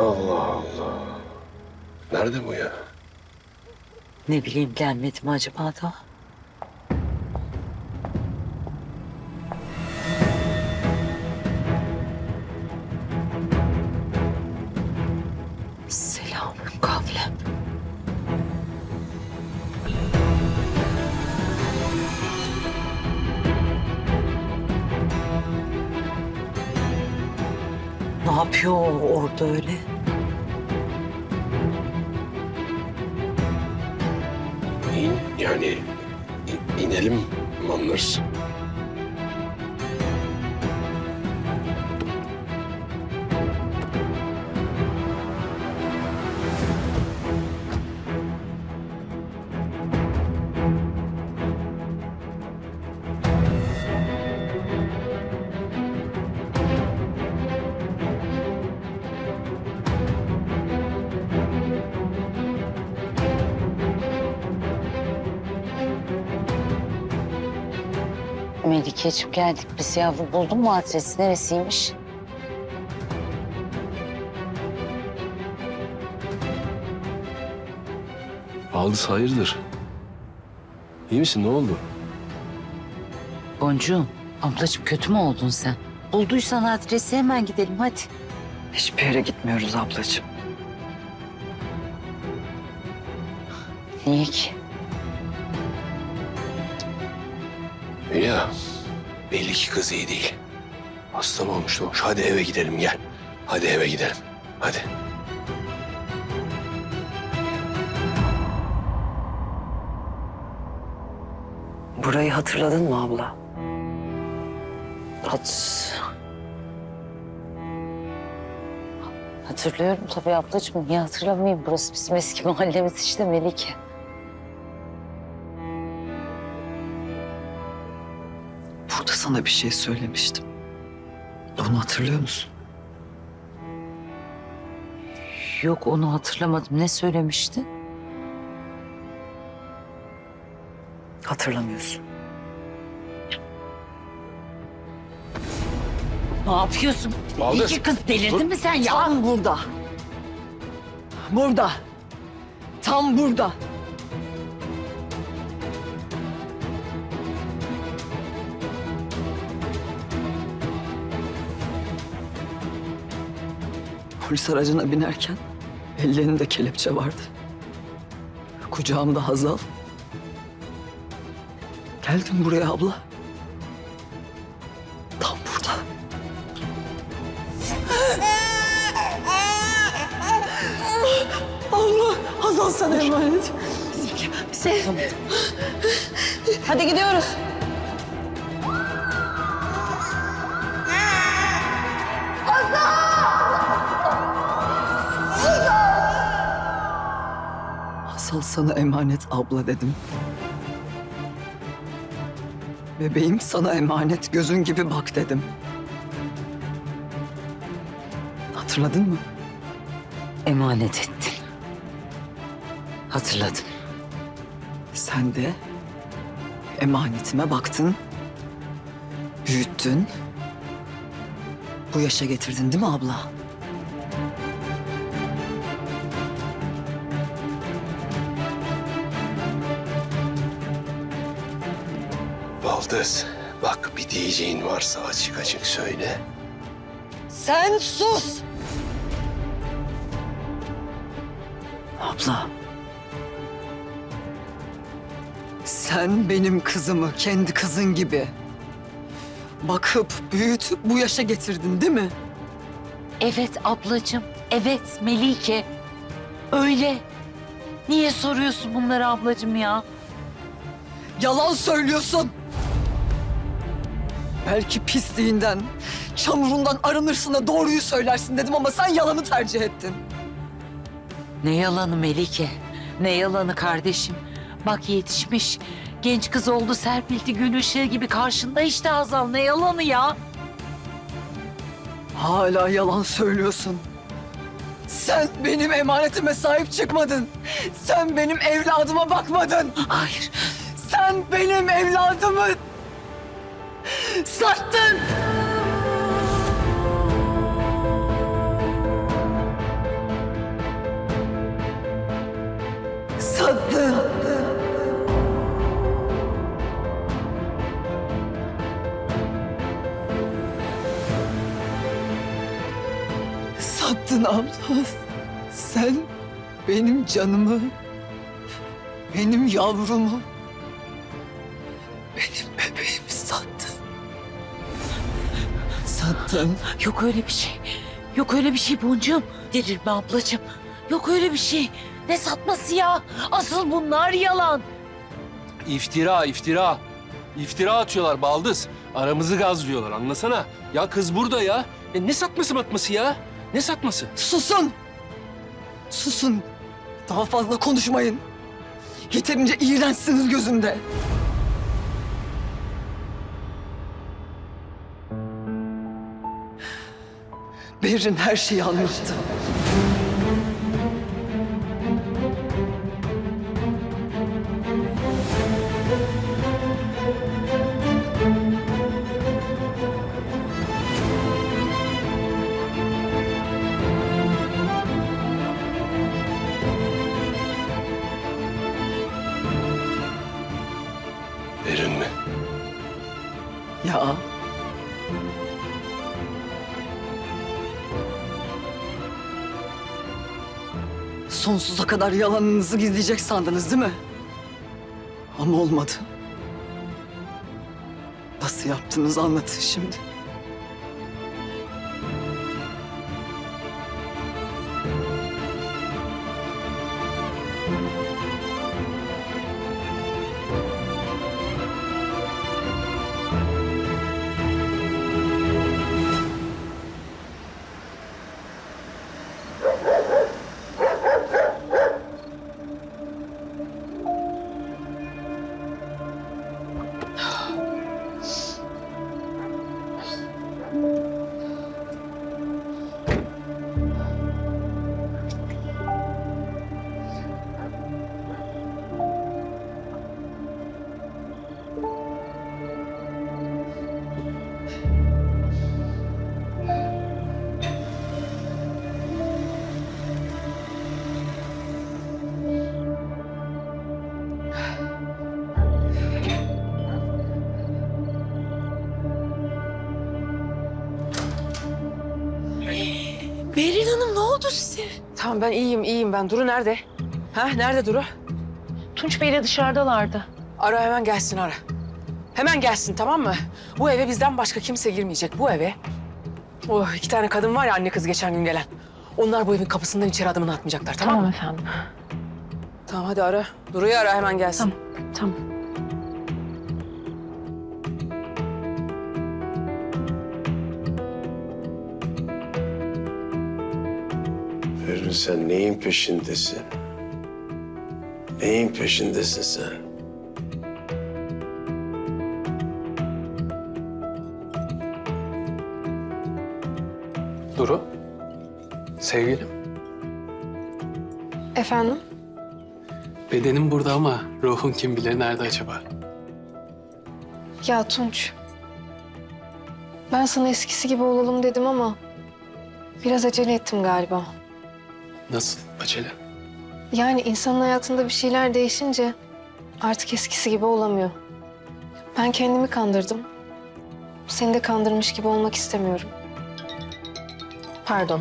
Allah Allah. Nerede bu ya? Ne bileyim gelmedi mi acaba da? Yapıyor orada öyle? İn, yani in- inelim mi anlarız? Melike'ciğim geldik biz yavrum. Buldun mu adresi? Neresiymiş? Aldız hayırdır? İyi misin? Ne oldu? Boncuğum, ablacığım kötü mü oldun sen? Bulduysan adresi hemen gidelim hadi. Hiçbir yere gitmiyoruz ablacığım. Niye ki? Ya belli ki kız iyi değil. Hasta mı olmuş ne olmuş? Hadi eve gidelim gel. Hadi eve gidelim. Hadi. Burayı hatırladın mı abla? Hat... Hatırlıyorum tabii ablacığım. Niye hatırlamayayım? Burası bizim eski mahallemiz işte Melike. Sana bir şey söylemiştim. Bunu hatırlıyor musun? Yok onu hatırlamadım. Ne söylemiştin? Hatırlamıyorsun. Ne yapıyorsun? Baldız, İki kız delirdin dur. mi sen ya? Tam burada. Burada. Tam burada. Polis aracına binerken ellerinde kelepçe vardı. Kucağımda Hazal. Geldim buraya abla. Tam burada. Allah, Hazal sana emanet. Hadi gidiyoruz. Hazal sana emanet abla dedim. Bebeğim sana emanet gözün gibi bak dedim. Hatırladın mı? Emanet ettin. Hatırladım. Sen de emanetime baktın, büyüttün. Bu yaşa getirdin değil mi abla? Baldız bak bir diyeceğin varsa açık açık söyle. Sen sus! Abla. Sen benim kızımı kendi kızın gibi bakıp büyütüp bu yaşa getirdin değil mi? Evet ablacığım. Evet Melike. Öyle. Niye soruyorsun bunları ablacığım ya? Yalan söylüyorsun. Belki pisliğinden, çamurundan arınırsın da doğruyu söylersin dedim ama sen yalanı tercih ettin. Ne yalanı Melike? Ne yalanı kardeşim? Bak yetişmiş. Genç kız oldu serpildi gün ışığı gibi karşında işte Hazal. Ne yalanı ya? Hala yalan söylüyorsun. Sen benim emanetime sahip çıkmadın. Sen benim evladıma bakmadın. Hayır. Sen benim evladımı Sattın! Sattın! Sattın abla. Sen benim canımı, benim yavrumu Sattın. Yok öyle bir şey. Yok öyle bir şey Boncuğum. Delirme ablacığım. Yok öyle bir şey. Ne satması ya? Asıl bunlar yalan. İftira, iftira. İftira atıyorlar baldız. Aramızı gazlıyorlar anlasana. Ya kız burada ya. E ne satması matması ya? Ne satması? Susun! Susun! Daha fazla konuşmayın. Yeterince iğrençsiniz gözümde. Berrin her şeyi anlattı. Sonsuza kadar yalanınızı gizleyecek sandınız değil mi? Ama olmadı. Nasıl yaptınız anlatın şimdi. Berin Hanım ne oldu size? Tamam ben iyiyim iyiyim ben. Duru nerede? Ha nerede Duru? Tunç Bey'le dışarıdalardı. Ara hemen gelsin ara. Hemen gelsin tamam mı? Bu eve bizden başka kimse girmeyecek. Bu eve. Oh iki tane kadın var ya anne kız geçen gün gelen. Onlar bu evin kapısından içeri adımını atmayacaklar tamam, mı? efendim. Tamam hadi ara. Duru'yu ara hemen gelsin. Tamam. Verin sen neyin peşindesin? Neyin peşindesin sen? Duru. Sevgilim. Efendim? Bedenim burada ama ruhun kim bilir nerede acaba? Ya Tunç. Ben sana eskisi gibi olalım dedim ama biraz acele ettim galiba. Nasıl acele? Yani insanın hayatında bir şeyler değişince artık eskisi gibi olamıyor. Ben kendimi kandırdım. Seni de kandırmış gibi olmak istemiyorum. Pardon.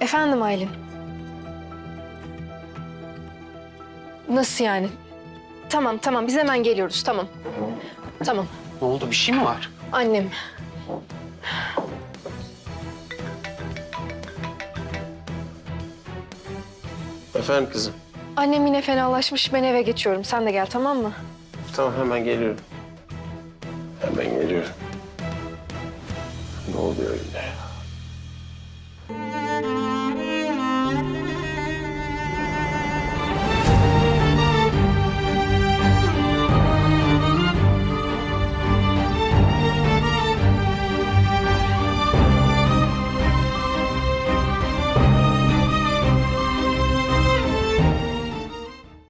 Efendim Aylin. Nasıl yani? Tamam tamam biz hemen geliyoruz tamam. Tamam Ne oldu bir şey mi var? annem. Efendim kızım. Annem yine fenalaşmış ben eve geçiyorum. Sen de gel tamam mı? Tamam hemen geliyorum. Hemen geliyorum. Ne oluyor ya?